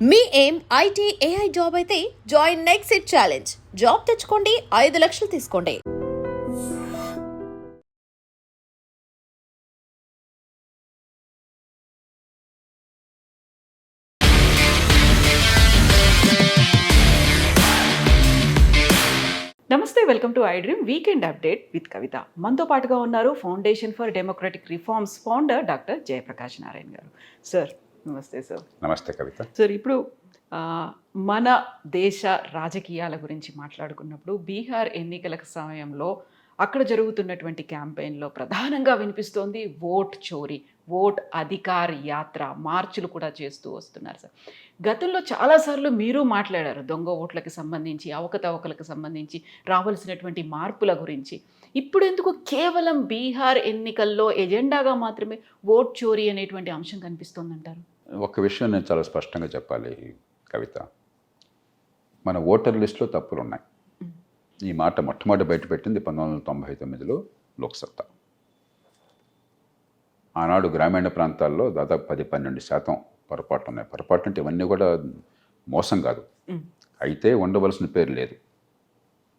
మీ ఏం IT AI job అయితే join next it challenge. Job తెచ్చుకోండి ఐదు లక్షలు తీసుకోండి. నమస్తే welcome to iDream weekend update with Kavitha. మనతో పాటుగా ఉన్నారు Foundation for Democratic Reforms founder doctor Jayaprakash Narayana garu. Sir నమస్తే సార్ నమస్తే కవిత. సార్ ఇప్పుడు మన దేశ రాజకీయాల గురించి మాట్లాడుకున్నప్పుడు బీహార్ ఎన్నికల సమయంలో అక్కడ జరుగుతున్నటువంటి క్యాంపెయిన్లో ప్రధానంగా వినిపిస్తోంది ఓట్ చోరీ ఓట్ అధికార్ యాత్ర మార్చులు కూడా చేస్తూ వస్తున్నారు సార్ గతంలో చాలాసార్లు మీరు మాట్లాడారు దొంగ ఓట్లకి సంబంధించి అవకతవకలకు సంబంధించి రావాల్సినటువంటి మార్పుల గురించి. ఇప్పుడు ఎందుకు కేవలం బీహార్ ఎన్నికల్లో ఎజెండాగా మాత్రమే ఓట్ చోరీ అనేటువంటి అంశం కనిపిస్తోందంటారు? ఒక విషయం నేను చాలా స్పష్టంగా చెప్పాలి కవిత. మన ఓటర్ లిస్టులో తప్పులు ఉన్నాయి ఈ మాట మొట్టమొదటి బయటపెట్టింది పంతొమ్మిది వందల తొంభై తొమ్మిదిలో లోక్సత్తా. ఆనాడు గ్రామీణ ప్రాంతాల్లో దాదాపు పది పన్నెండు శాతం పొరపాట్లు ఉన్నాయి. పొరపాట్లు అంటే ఇవన్నీ కూడా మోసం కాదు. అయితే ఉండవలసిన పేరు లేదు.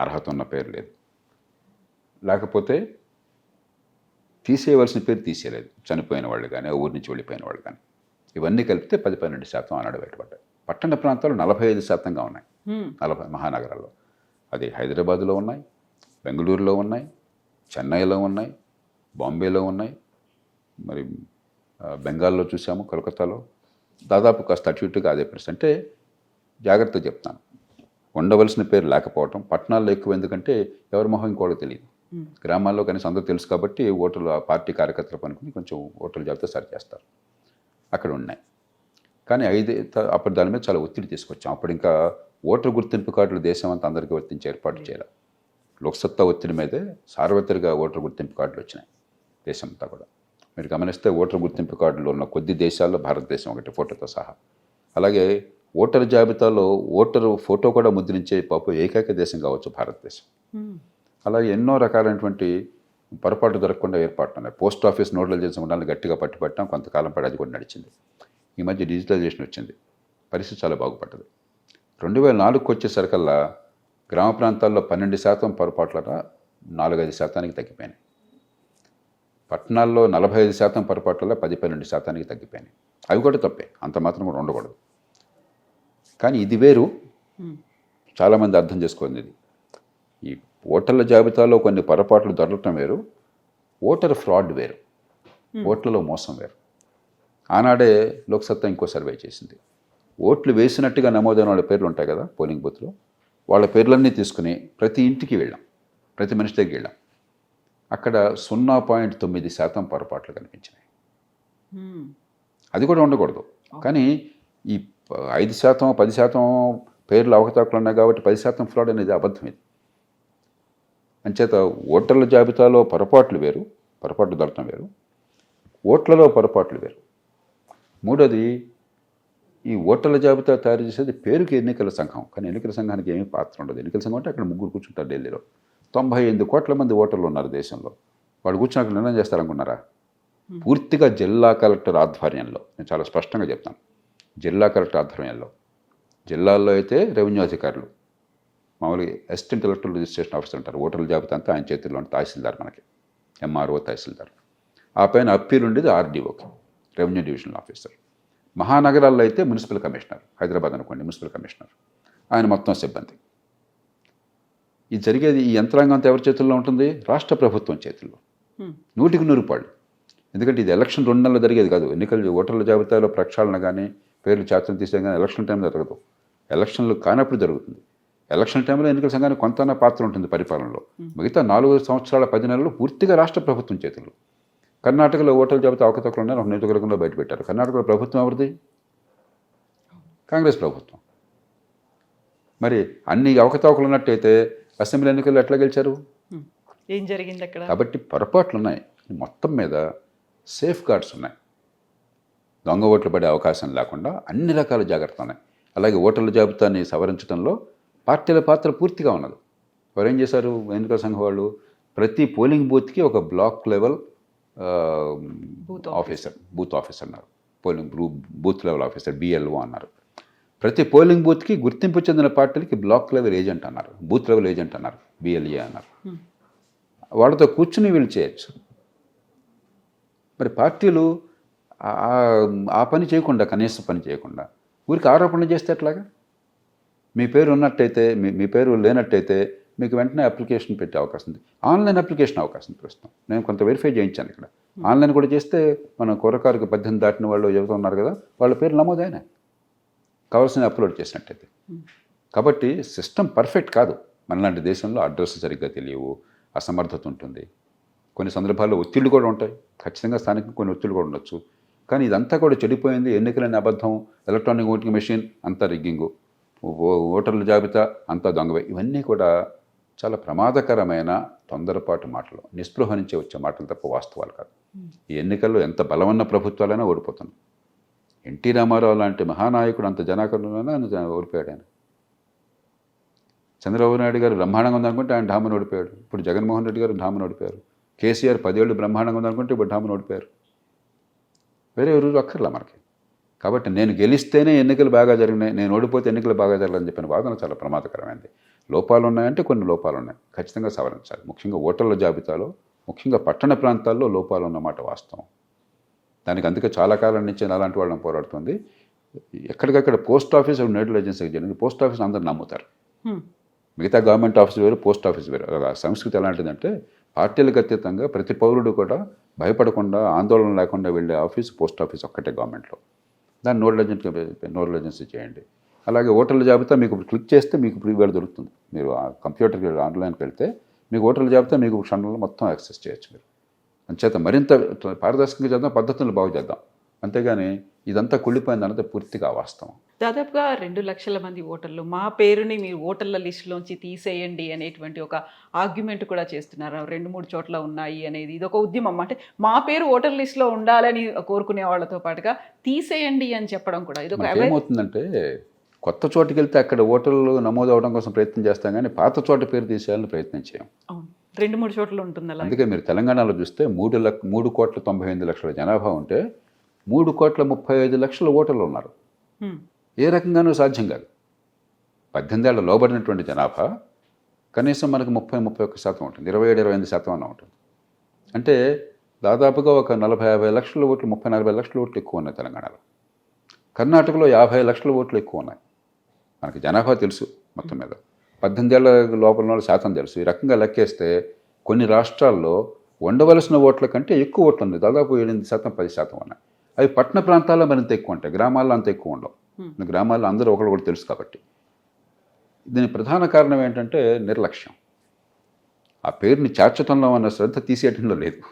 అర్హత ఉన్న పేరు లేదు. లేకపోతే తీసేయవలసిన పేరు తీసేయలేదు. చనిపోయిన వాళ్ళు కానీ ఊరి నుంచి వెళ్ళిపోయిన వాళ్ళు కానీ ఇవన్నీ కలిపితే పది పన్నెండు శాతం ఆనాడు బయటపడ్డాయి. పట్టణ ప్రాంతాలు నలభై ఐదు శాతంగా ఉన్నాయి. నలభై మహానగరాల్లో. అది హైదరాబాదులో ఉన్నాయి బెంగళూరులో ఉన్నాయి చెన్నైలో ఉన్నాయి బాంబేలో ఉన్నాయి మరి బెంగాల్లో చూసాము కోల్కతాలో దాదాపు కాస్త అటు ఇటుగా అదే పరిస్థితి. అంటే జాగ్రత్త చెప్తాను. ఉండవలసిన పేరు లేకపోవటం పట్టణాల్లో ఎక్కువ ఎందుకంటే ఎవరి మొహం ఇంకోటి తెలియదు. గ్రామాల్లో కనీసం అందరూ తెలుసు కాబట్టి ఓటర్లు ఆ పార్టీ కార్యకర్తలు పనుకుని కొంచెం ఓటర్ల జాబితా సరి చేస్తారు అక్కడ ఉన్నాయి కానీ ఐదు అప్పుడు దాని మీద చాలా ఒత్తిడి తీసుకొచ్చాం. అప్పుడు ఇంకా ఓటర్ గుర్తింపు కార్డులు దేశం అంతా అందరికీ వర్తించి ఏర్పాటు చేయాలి. లోక్సత్తా ఒత్తిడి మీదే సార్వత్రిక ఓటర్ గుర్తింపు కార్డులు వచ్చినాయి దేశం అంతా కూడా. మీరు గమనిస్తే ఓటర్ గుర్తింపు కార్డులు ఉన్న కొద్ది దేశాల్లో భారతదేశం ఒకటి ఫోటోతో సహా. అలాగే ఓటర్ జాబితాలో ఓటరు ఫోటో కూడా ముద్రించే పాప ఏకైక దేశం కావచ్చు భారతదేశం. హ్మ్. అలాగే ఎన్నో రకాలైనటువంటి పొరపాటు దొరకకుండా ఏర్పాటు ఉన్నాయి పోస్ట్ ఆఫీస్ నోట్ల చేసిన ఉండాలని గట్టిగా పట్టుబట్టాం కొంతకాలం పాటు అది కూడా నడిచింది. ఈ మధ్య డిజిటలైజేషన్ వచ్చింది. పరిస్థితి చాలా బాగుపడ్డది. రెండు వేల నాలుగుకి వచ్చేసరికల్లా గ్రామ ప్రాంతాల్లో పన్నెండు శాతం పొరపాట్లట నాలుగైదు శాతానికి తగ్గిపోయినాయి. పట్టణాల్లో నలభై ఐదు శాతం పొరపాట్లలో పది పన్నెండు శాతానికి తగ్గిపోయినాయి. అవి కూడా తప్పే అంత మాత్రం కూడా ఉండకూడదు. కానీ ఇది వేరు. చాలామంది అర్థం చేసుకోండి ఇది. ఓటర్ల జాబితాలో కొన్ని పొరపాట్లు దొరకటం వేరు ఓటర్ ఫ్రాడ్ వేరు ఓట్లలో మోసం వేరు. ఆనాడే లోక్సత్తా ఇంకో సర్వే చేసింది. ఓట్లు వేసినట్టుగా నమోదైన వాళ్ళ పేర్లు ఉంటాయి కదా పోలింగ్ బూత్లో. వాళ్ళ పేర్లన్నీ తీసుకుని ప్రతి ఇంటికి వెళ్ళాం ప్రతి మనిషి దగ్గరికి వెళ్ళాం. అక్కడ సున్నా పాయింట్ తొమ్మిది శాతం పొరపాట్లు కనిపించినాయి. అది కూడా ఉండకూడదు. కానీ ఈ ఐదు శాతం పది శాతం పేర్లు అవకతవకలు ఉన్నాయి కాబట్టి పది శాతం ఫ్రాడ్ అనేది అబద్ధం ఇది. అంచేత ఓటర్ల జాబితాలో పొరపాట్లు వేరు పొరపాట్లు దొరకడం వేరు ఓట్లలో పొరపాట్లు వేరు. మూడోది ఈ ఓటర్ల జాబితా తయారు చేసేది పేరుకి ఎన్నికల సంఘం. కానీ ఎన్నికల సంఘానికి ఏమీ పాత్ర ఉండదు. ఎన్నికల సంఘం అంటే అక్కడ ముగ్గురు కూర్చుంటారు ఢిల్లీలో. తొంభై ఎనిమిది కోట్ల మంది ఓటర్లు ఉన్నారు దేశంలో. వాళ్ళు కూర్చుని అక్కడ నిర్ణయం చేస్తారనుకున్నారా? పూర్తిగా జిల్లా కలెక్టర్ ఆధ్వర్యంలో. నేను చాలా స్పష్టంగా చెప్తాను. జిల్లా కలెక్టర్ ఆధ్వర్యంలో. జిల్లాల్లో అయితే రెవెన్యూ అధికారులు. మామూలుగా అసిస్టెంట్ ఎలక్ట్రల్ రిజిస్ట్రేషన్ ఆఫీసర్ ఉంటారు. ఓటర్ల జాబితా అంతా ఆయన చేతుల్లో తహసీల్దార్ మనకి. ఎంఆర్ఓ తహసీల్దార్. ఆ పైన అప్పీల్ ఉండేది ఆర్డీఓకి రెవెన్యూ డివిజనల్ ఆఫీసర్. మహానగరాల్లో అయితే మున్సిపల్ కమిషనర్ హైదరాబాద్ అనుకోండి మున్సిపల్ కమిషనర్. ఆయన మొత్తం సిబ్బంది. ఇది జరిగేది ఈ యంత్రాంగం అంతా ఎవరి చేతుల్లో ఉంటుంది? రాష్ట్ర ప్రభుత్వం చేతుల్లో. నూటికి నూరు పాళ్ళు. ఎందుకంటే ఇది ఎలక్షన్ రెండు నెలలు జరిగేది కాదు. ఎన్నికల ఓటర్ల జాబితాలో ప్రక్షాళన కానీ పేర్లు చేతలు తీసే కానీ ఎలక్షన్ టైంలో జరగదు. ఎలక్షన్లు కానప్పుడు జరుగుతుంది. ఎలక్షన్ టైంలో ఎన్నికల సంఘానికి కొంత పాత్ర ఉంటుంది పరిపాలనలో. మిగతా నాలుగు సంవత్సరాల పది నెలలు పూర్తిగా రాష్ట్ర ప్రభుత్వం చేతుల్లో. కర్ణాటకలో ఓటర్ల జాబితా అవకతవకలు ఉన్నాయి ఒక నియోజకవర్గంలో బయటపెట్టారు కర్ణాటకలో ప్రభుత్వం ఎవరిది? కాంగ్రెస్ ప్రభుత్వం. మరి అన్ని అవకతవకలు ఉన్నట్టయితే అసెంబ్లీ ఎన్నికల్లో ఎట్లా గెలిచారు. ఏం జరిగింది అక్కడ? కాబట్టి పొరపాట్లు ఉన్నాయి. మొత్తం మీద సేఫ్ గార్డ్స్ ఉన్నాయి. దొంగ ఓట్లు పడే అవకాశం లేకుండా అన్ని రకాల జాగ్రత్తలు ఉన్నాయి. అలాగే ఓటర్ల జాబితాని సవరించడంలో పార్టీల పాత్ర పూర్తిగా ఉన్నది. వారు ఏం చేశారు? ఎన్నికల సంఘం వాళ్ళు ప్రతి పోలింగ్ బూత్కి ఒక block level officer booth officer అన్నారు. Polling booth level officer BLO అన్నారు. ప్రతి పోలింగ్ బూత్కి గుర్తింపు చెందిన పార్టీలకి బ్లాక్ లెవెల్ ఏజెంట్ అన్నారు. బూత్ లెవెల్ ఏజెంట్ అన్నారు. బిఎల్ఏ అన్నారు. వాళ్ళతో కూర్చుని వీళ్ళు చేయొచ్చు. మరి పార్టీలు ఆ పని చేయకుండా కనీస పని చేయకుండా ఊరికి ఆరోపణలు చేస్తే ఎట్లాగా? మీ పేరు ఉన్నట్టయితే మీ మీ పేరు లేనట్టయితే మీకు వెంటనే అప్లికేషన్ పెట్టే అవకాశం ఉంది. ఆన్లైన్ అప్లికేషన్ అవకాశం ప్రస్తుతం. నేను కొంత వెరిఫై చేయించాను ఇక్కడ. ఆన్లైన్ కూడా చేస్తే మన కుర్రకారుకి పద్దెనిమిది దాటిన వాళ్ళు ఎవరు ఉన్నారు కదా వాళ్ళ పేరు నమోదైనా కావాల్సిన అప్లోడ్ చేసినట్టయితే. కాబట్టి సిస్టమ్ పర్ఫెక్ట్ కాదు. మనలాంటి దేశంలో అడ్రస్ సరిగ్గా తెలియవు అసమర్థత ఉంటుంది. కొన్ని సందర్భాల్లో ఒత్తిళ్ళు కూడా ఉంటాయి. ఖచ్చితంగా స్థానికంగా కొన్ని ఒత్తిళ్ళు కూడా ఉండొచ్చు. కానీ ఇదంతా కూడా చెడిపోయింది ఎన్నికలని అబద్ధం ఎలక్ట్రానిక్ ఓటింగ్ మెషిన్ అంతా రిగ్గింగు. ఓటర్ల జాబితా అంతా దొంగవే. ఇవన్నీ కూడా చాలా ప్రమాదకరమైన తొందరపాటు మాటలు. నిస్పృహ నుంచి వచ్చే మాటలు తప్ప వాస్తవాలు కాదు. ఈ ఎన్నికల్లో ఎంత బలమన్న ప్రభుత్వాలైనా ఓడిపోతున్నాం ఎన్టీ రామారావు లాంటి మహానాయకుడు అంత జనాకరణలోనే ఓడిపోయాడు ఆయన. చంద్రబాబు నాయుడు గారు బ్రహ్మాండంగా ఉందనుకుంటే ఆయన ఢామను ఓడిపోయాడు. ఇప్పుడు జగన్మోహన్ రెడ్డి గారు ఢామను ఓడిపోయారు. కేసీఆర్ పదేళ్ళు బ్రహ్మాండంగా ఉందనుకుంటే ఇప్పుడు ఢామను ఓడిపోయారు. వేరే ఎవరు అక్కర్లా మనకి. కాబట్టి నేను గెలిస్తేనే ఎన్నికలు బాగా జరిగినాయి నేను ఓడిపోతే ఎన్నికలు బాగా జరగాలని చెప్పిన వాదన చాలా ప్రమాదకరమైనది లోపాలు ఉన్నాయంటే కొన్ని లోపాలు ఉన్నాయి ఖచ్చితంగా సవరించాలి. ముఖ్యంగా ఓటర్ల జాబితాలో ముఖ్యంగా పట్టణ ప్రాంతాల్లో లోపాలు ఉన్నమాట వాస్తవం. దానికి అందుకే చాలా కాలం నుంచి అలాంటి వాళ్ళని పోరాడుతుంది. ఎక్కడికక్కడ పోస్ట్ ఆఫీస్ నేడల్ ఏజెన్సీకి జరిగింది. పోస్ట్ ఆఫీస్ అందరు నమ్ముతారు. మిగతా గవర్నమెంట్ ఆఫీస్ వేరు పోస్ట్ ఆఫీస్ వేరు. సంస్కృతి ఎలాంటిదంటే పార్టీలకు అతీతంగా ప్రతి పౌరుడు కూడా భయపడకుండా ఆందోళన లేకుండా వెళ్ళే ఆఫీస్ పోస్ట్ ఆఫీస్ ఒక్కటే గవర్నమెంట్లో. దాన్ని నోడల్ ఏజెంట్ నోడల్ ఏజెన్సీ చేయండి. అలాగే ఓటర్ల జాబితా మీకు ఇప్పుడు క్లిక్ చేస్తే మీకు ఇప్పుడు ఇవాళ దొరుకుతుంది. మీరు కంప్యూటర్కి ఆన్లైన్కి వెళ్తే మీకు ఓటర్ల జాబితా మీకు క్షణంలో మొత్తం యాక్సెస్ చేయొచ్చు మీరు. అంచేత మరింత పారదర్శకంగా చేద్దాం పద్ధతులు బాగు చేద్దాం. అంతేగాని ఇదంతా కుళ్ళిపోయింది అన్నది పూర్తిగా వాస్తవం దాదాపుగా రెండు లక్షల మంది ఓటర్లు. మా పేరుని మీరు ఓటర్ల లిస్టులోంచి తీసేయండి అనేటువంటి ఒక ఆర్గ్యుమెంట్ కూడా చేస్తున్నారు. రెండు మూడు చోట్ల ఉన్నాయి అనేది ఇది ఒక ఉద్యమం. అంటే మా పేరు ఓటర్ లిస్టులో ఉండాలని కోరుకునే వాళ్ళతో పాటుగా తీసేయండి అని చెప్పడం కూడా ఇది ఒక ఏమవుతుందంటే కొత్త చోటుకి వెళ్తే అక్కడ ఓటర్లు నమోదు అవడం కోసం ప్రయత్నం చేస్తాం కానీ పాత చోట పేరు తీసేయాలని ప్రయత్నం చేయం. రెండు మూడు చోట్ల ఉంటుంది అందుకే మీరు తెలంగాణలో చూస్తే మూడు లక్ష మూడు కోట్ల తొంభై ఎనిమిది లక్షల జనాభా ఉంటే మూడు కోట్ల ముప్పై ఐదు లక్షల ఓటర్లు ఉన్నారు. ఏ రకంగానూ సాధ్యం కాదు. పద్దెనిమిదేళ్ళ లోబడినటువంటి జనాభా కనీసం మనకు ముప్పై ముప్పై ఒక్క శాతం ఉంటుంది. ఇరవై ఏడు ఇరవై ఎనిమిది శాతం అన్న ఉంటుంది. అంటే దాదాపుగా ఒక నలభై యాభై లక్షల ఓట్లు ముప్పై నలభై లక్షల ఓట్లు ఎక్కువ ఉన్నాయి తెలంగాణలో. కర్ణాటకలో యాభై లక్షల ఓట్లు ఎక్కువ ఉన్నాయి. మనకి జనాభా తెలుసు మొత్తం మీద. పద్దెనిమిదేళ్ళ లోపల శాతం తెలుసు. ఈ రకంగా లెక్కేస్తే కొన్ని రాష్ట్రాల్లో ఉండవలసిన ఓట్ల కంటే ఎక్కువ ఓట్లు ఉంది దాదాపు ఎనిమిది శాతం పది శాతం ఉన్నాయి. అవి పట్టణ ప్రాంతాల్లో మరింత ఎక్కువ ఉంటాయి. గ్రామాల్లో అంత ఎక్కువ ఉండవు. గ్రామాల్లో అందరూ ఒకరు కూడా తెలుసు కాబట్టి. దీని ప్రధాన కారణం ఏంటంటే నిర్లక్ష్యం. ఆ పేరుని చేర్చటంలో ఉన్న శ్రద్ధ తీసేయటంలో లేదు.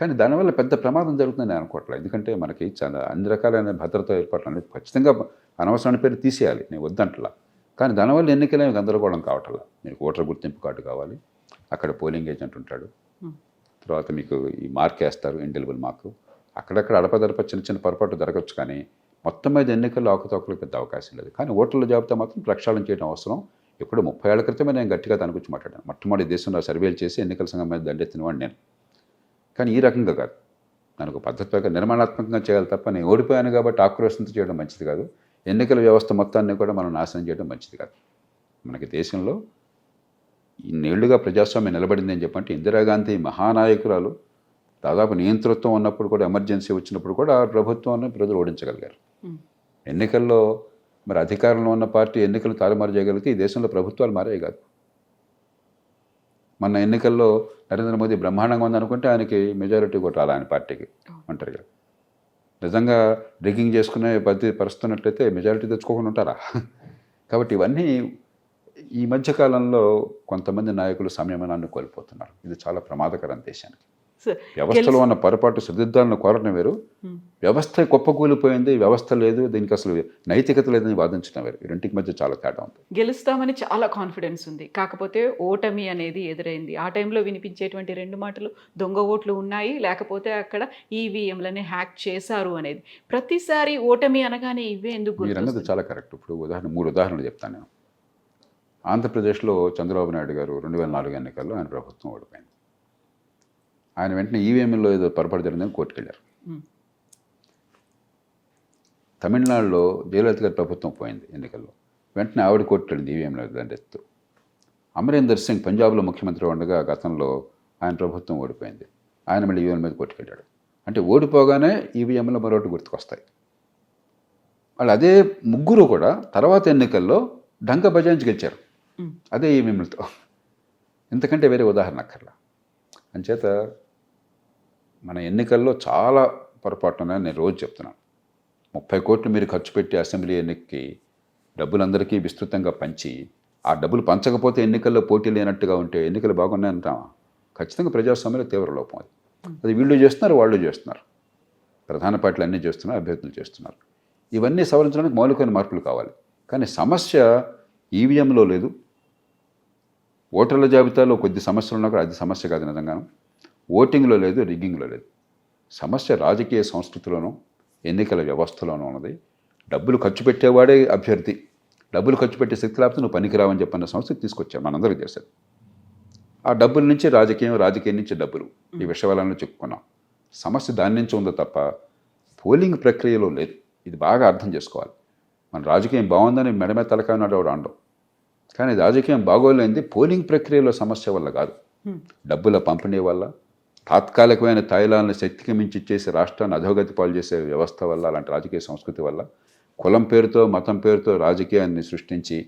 కానీ దానివల్ల పెద్ద ప్రమాదం జరుగుతుందని నేను అనుకోవట్లేదు. ఎందుకంటే మనకి చాలా అన్ని రకాలైన భద్రతా ఏర్పాట్లు అనేది ఖచ్చితంగా అనవసరమైన పేరు తీసేయాలి. నేను వద్దంటలా. కానీ దానివల్ల ఎన్నికలేమి గందరగోళం కావట్లా. మీకు ఓటర్ గుర్తింపు కార్డు కావాలి. అక్కడ పోలింగ్ ఏజెంట్ ఉంటాడు. తర్వాత మీకు ఈ మార్క్ వేస్తారు. Indelible mark. అక్కడక్కడ అడపదడప చిన్న చిన్న పొరపాటు జరగచ్చు కానీ మొత్తం మీద ఎన్నికల్లో అవకతవకలు పెద్ద అవకాశం లేదు. కానీ ఓటర్ల జాబితా మాత్రం ప్రక్షాళన చేయడం అవసరం. ఇప్పుడు ముప్పై ఏళ్ళ క్రితమే నేను గట్టిగా దాని గురించి మాట్లాడాను. మొట్టమొదటి దేశంలో సర్వేలు చేసి ఎన్నికల సంఘం మీద దండెత్తిన వాడిని నేను. కానీ ఈ రకంగా కాదు. దానికి పద్ధతిగా పద్ధతి ప్రకారం నిర్మాణాత్మకంగా చేయాలి తప్ప నేను ఓడిపోయాను కాబట్టి ఆక్రోషంతో చేయడం మంచిది కాదు. ఎన్నికల వ్యవస్థ మొత్తాన్ని కూడా మనం నాశనం చేయడం మంచిది కాదు. మనకి దేశంలో ఇన్నేళ్ళుగా ప్రజాస్వామ్యం నిలబడింది అని చెప్పంటే ఇందిరాగాంధీ మహానాయకురాలు దాదాపు నియంతృత్వం ఉన్నప్పుడు కూడా ఎమర్జెన్సీ వచ్చినప్పుడు కూడా ఆ ప్రభుత్వాన్ని ప్రజలు ఓడించగలిగారు. ఎన్నికల్లో మరి అధికారంలో ఉన్న పార్టీ ఎన్నికలు తారుమారు చేయగలిగితే ఈ దేశంలో ప్రభుత్వాలు మారాయి కాదు. మొన్న ఎన్నికల్లో నరేంద్ర మోదీ బ్రహ్మాండంగా ఉందనుకుంటే ఆయనకి మెజారిటీ కూడా రాలే ఆయన పార్టీకి. ఒంటరిగా నిజంగా రిగ్గింగ్ చేసుకునే పద్ధతి పరుస్తున్నట్లయితే మెజారిటీ తెచ్చుకోకుండా ఉంటారా? కాబట్టి ఇవన్నీ ఈ మధ్య కాలంలో కొంతమంది నాయకులు సంయమనాన్ని కోల్పోతున్నారు. ఇది చాలా ప్రమాదకరం దేశానికి. వ్యవస్థలో ఉన్న పొరపాటు సరిదిద్దాలను కోరడం వేరు. వ్యవస్థ కుప్పకూలిపోయింది వ్యవస్థ లేదు దీనికి అసలు నైతికత లేదని వాదించడం వేరు. రెండింటికి మధ్య చాలా తేడా ఉంది. గెలుస్తామని చాలా కాన్ఫిడెన్స్ ఉంది. కాకపోతే ఓటమి అనేది ఎదురైంది. ఆ టైంలో వినిపించేటువంటి రెండు మాటలు దొంగ ఓట్లు ఉన్నాయి లేకపోతే అక్కడ ఈవీఎంలని హ్యాక్ చేశారు అనేది. ప్రతిసారి ఓటమి అనగానే ఇవే ఎందుకు మీరు అన్నది? చాలా కరెక్ట్ ఇప్పుడు ఉదాహరణ మూడు ఉదాహరణలు చెప్తాను నేను. ఆంధ్రప్రదేశ్లో చంద్రబాబు నాయుడు గారు రెండు వేల నాలుగు ఎన్నికల్లో ఆయన ప్రభుత్వం ఓడిపోయింది. ఆయన వెంటనే ఈవీఎంలో ఏదో పొరపాటు జరిగిందని కోర్టుకు వెళ్ళారు హ్మ్. తమిళనాడులో జయలలిత గారి ప్రభుత్వం పోయింది ఎన్నికల్లో. వెంటనే ఆవిడ కొట్టాడు ఈవీఎంలో దాని ఎత్తు అమరీందర్ సింగ్ పంజాబ్లో ముఖ్యమంత్రి ఉండగా గతంలో ఆయన ప్రభుత్వం ఓడిపోయింది. ఆయన మళ్ళీ ఈవీఎం మీద కొట్టుకెళ్ళాడు అంటే ఓడిపోగానే ఈవీఎంలో మరొకటి గుర్తుకొస్తాయి. వాళ్ళు అదే ముగ్గురు కూడా తర్వాత ఎన్నికల్లో డంక బజాయించి గెలిచారు. అదే ఈవీఎంలతో. ఇంతకంటే వేరే ఉదాహరణ అక్కర్లా. అంచేత మన ఎన్నికల్లో చాలా పొరపాటు ఉన్నాయని నేను రోజు చెప్తున్నాను. ముప్పై కోట్లు మీరు ఖర్చు పెట్టి అసెంబ్లీ ఎన్నికకి డబ్బులందరికీ విస్తృతంగా పంచి ఆ డబ్బులు పంచకపోతే ఎన్నికల్లో పోటీ లేనట్టుగా ఉంటే ఎన్నికలు బాగున్నాయంటామా ఖచ్చితంగా ప్రజాస్వామ్యంలో తీవ్ర లోపం అది. అది వీళ్ళు చేస్తున్నారు వాళ్ళు చేస్తున్నారు. ప్రధాన పార్టీలు అన్నీ చేస్తున్నారు అభ్యర్థులు చేస్తున్నారు. ఇవన్నీ సవరించడానికి మౌలికమైన మార్పులు కావాలి. కానీ సమస్య ఈవీఎంలో లేదు. ఓటర్ల జాబితాలో కొద్ది సమస్యలు ఉన్నా కూడా అది సమస్య కాదు నిజంగాను. ఓటింగ్లో లేదు రిగ్గింగ్లో లేదు. సమస్య రాజకీయ సంస్కృతిలోనూ ఎన్నికల వ్యవస్థలోనూ ఉన్నది. డబ్బులు ఖర్చు పెట్టేవాడే అభ్యర్థి. డబ్బులు ఖర్చు పెట్టే శక్తి లేకపోతే నువ్వు పనికిరావని చెప్పన్న సంస్థకి తీసుకొచ్చాం మనందరికీ తెలిసేది ఆ డబ్బుల నుంచి రాజకీయం రాజకీయం నుంచి డబ్బులు. ఈ విషయాలను చెప్పుకున్నాం. సమస్య దాని నుంచి ఉందో తప్ప పోలింగ్ ప్రక్రియలో లేదు. ఇది బాగా అర్థం చేసుకోవాలి. మన రాజకీయం బాగుందని మెడమే తలకాయనాడు వాడు కానీ రాజకీయం బాగోలేనిది పోలింగ్ ప్రక్రియలో సమస్య వల్ల కాదు. డబ్బుల పంపిణీ వల్ల తాత్కాలికమైన తైలాలను శక్తికి మించి చేసి రాష్ట్రాన్ని అధోగతి పాలు చేసే వ్యవస్థ వల్ల అలాంటి రాజకీయ సంస్కృతి వల్ల కులం పేరుతో మతం పేరుతో రాజకీయాన్ని సృష్టించి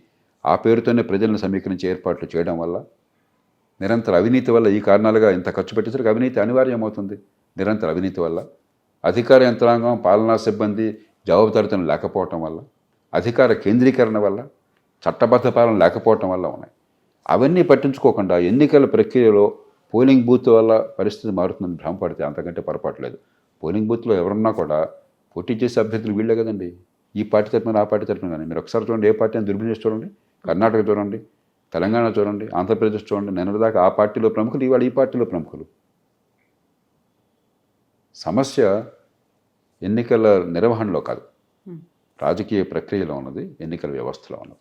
ఆ పేరుతోనే ప్రజలను సమీకరించి ఏర్పాట్లు చేయడం వల్ల నిరంతర అవినీతి వల్ల ఈ కారణాలుగా ఇంత ఖర్చు పెట్టేసరికి అవినీతి అనివార్యమవుతుంది. నిరంతర అవినీతి వల్ల అధికార యంత్రాంగం పాలనా సిబ్బంది జవాబుదారితనం లేకపోవటం వల్ల అధికార కేంద్రీకరణ వల్ల చట్టబద్ధ పాలన లేకపోవటం వల్ల ఉన్నాయి. అవన్నీ పట్టించుకోకుండా ఎన్నికల ప్రక్రియలో పోలింగ్ బూత్ వల్ల పరిస్థితి మారుతుందని భ్రమపడితే అంతకంటే పొరపాటు లేదు పోలింగ్ బూత్లో ఎవరున్నా కూడా పోటీ చేసే అభ్యర్థులు వీళ్ళే కదండి. ఈ పార్టీ తరపున ఆ పార్టీ తరపున కానీ మీరు ఒకసారి చూడండి ఏ పార్టీ అని దుర్బిన్ చేసి చూడండి కర్ణాటక చూడండి తెలంగాణ చూడండి ఆంధ్రప్రదేశ్ చూడండి నిన్నటిదాకా ఆ పార్టీలో ప్రముఖులు ఇవాళ ఈ పార్టీలో ప్రముఖులు. సమస్య ఎన్నికల నిర్వహణలో కాదు. రాజకీయ ప్రక్రియలో ఉన్నది ఎన్నికల వ్యవస్థలో ఉన్నది.